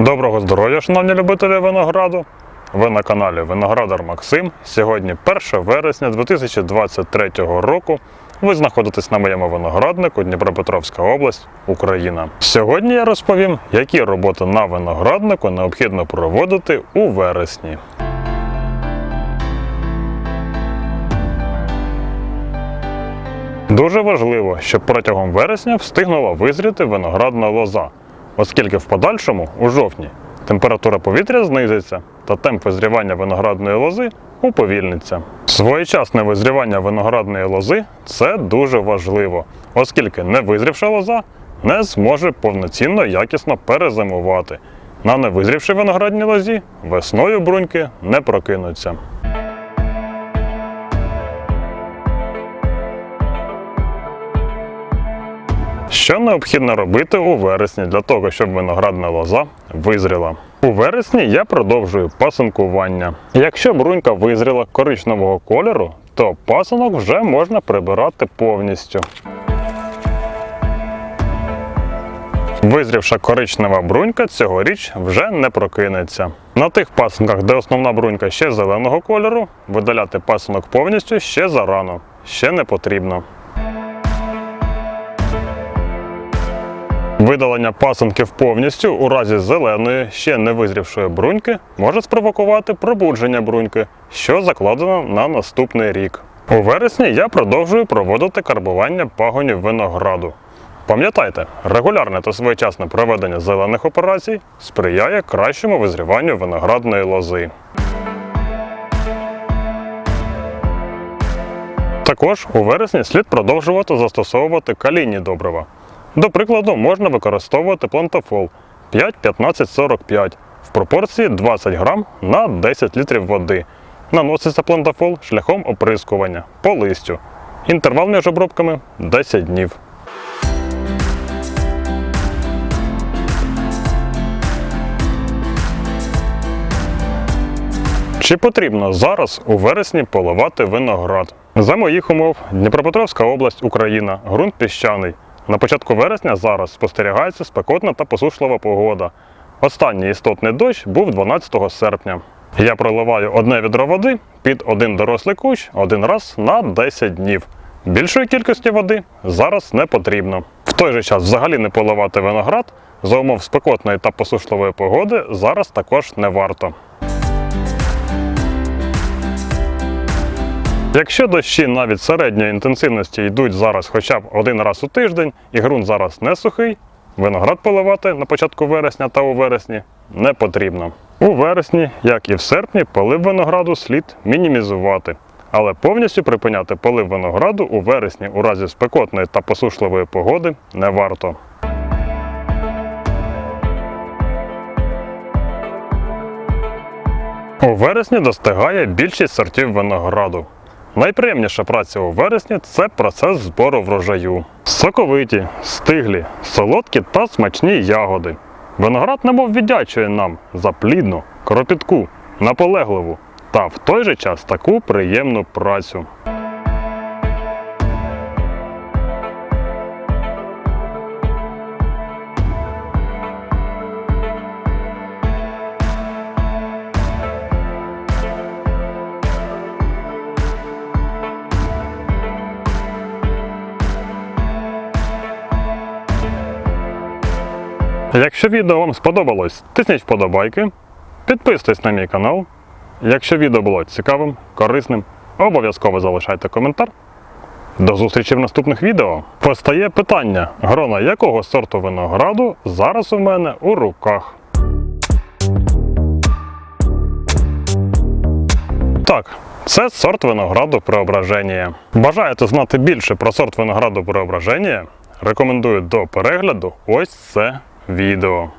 Доброго здоров'я, шановні любителі винограду! Ви на каналі Виноградар Максим. Сьогодні 1 вересня 2023 року. Ви знаходитесь на моєму винограднику Дніпропетровська область, Україна. Сьогодні я розповім, які роботи на винограднику необхідно проводити у вересні. Дуже важливо, щоб протягом вересня встигнула визріти виноградна лоза, оскільки в подальшому, у жовтні, температура повітря знизиться та темп визрівання виноградної лози уповільниться. Своєчасне визрівання виноградної лози це дуже важливо, оскільки невизрівша лоза не зможе повноцінно якісно перезимувати. На невизрівшій виноградній лозі весною бруньки не прокинуться. Що необхідно робити у вересні для того, щоб виноградна лоза визріла? У вересні я продовжую пасинкування. Якщо брунька визріла коричневого кольору, то пасинок вже можна прибирати повністю. Визрівша коричнева брунька цьогоріч вже не прокинеться. На тих пасинках, де основна брунька ще зеленого кольору, видаляти пасинок повністю ще зарано, ще не потрібно. Видалення пасинків повністю у разі зеленої, ще не визрівшої бруньки може спровокувати пробудження бруньки, що закладено на наступний рік. У вересні я продовжую проводити карбування пагонів винограду. Пам'ятайте, регулярне та своєчасне проведення зелених операцій сприяє кращому визріванню виноградної лози. Також у вересні слід продовжувати застосовувати калійні добрива. До прикладу, можна використовувати плантофол 5-15-45 в пропорції 20 грам на 10 літрів води. Наноситься плантофол шляхом оприскування по листю. Інтервал між обробками 10 днів. Чи потрібно зараз у вересні поливати виноград? За моїх умов, Дніпропетровська область, Україна, ґрунт піщаний. На початку вересня зараз спостерігається спекотна та посушлива погода. Останній істотний дощ був 12 серпня. Я проливаю одне відро води під один дорослий кущ один раз на 10 днів. Більшої кількості води зараз не потрібно. В той же час взагалі не поливати виноград за умов спекотної та посушливої погоди зараз також не варто. Якщо дощі навіть середньої інтенсивності йдуть зараз хоча б один раз у тиждень і ґрунт зараз не сухий, виноград поливати на початку вересня та у вересні не потрібно. У вересні, як і в серпні, полив винограду слід мінімізувати, але повністю припиняти полив винограду у вересні у разі спекотної та посушливої погоди не варто. У вересні достигає більшість сортів винограду. Найприємніша праця у вересні це процес збору врожаю. Соковиті, стиглі, солодкі та смачні ягоди. Виноград немов віддячує нам за плідну, кропітку, наполегливу та в той же час таку приємну працю. Якщо відео вам сподобалось, тисніть вподобайки, підписуйтесь на мій канал. Якщо відео було цікавим, корисним, обов'язково залишайте коментар. До зустрічі в наступних відео. Постає питання, грона якого сорту винограду зараз у мене у руках. Так, це сорт винограду Преображення. Бажаєте знати більше про сорт винограду Преображення? Рекомендую до перегляду ось це відео.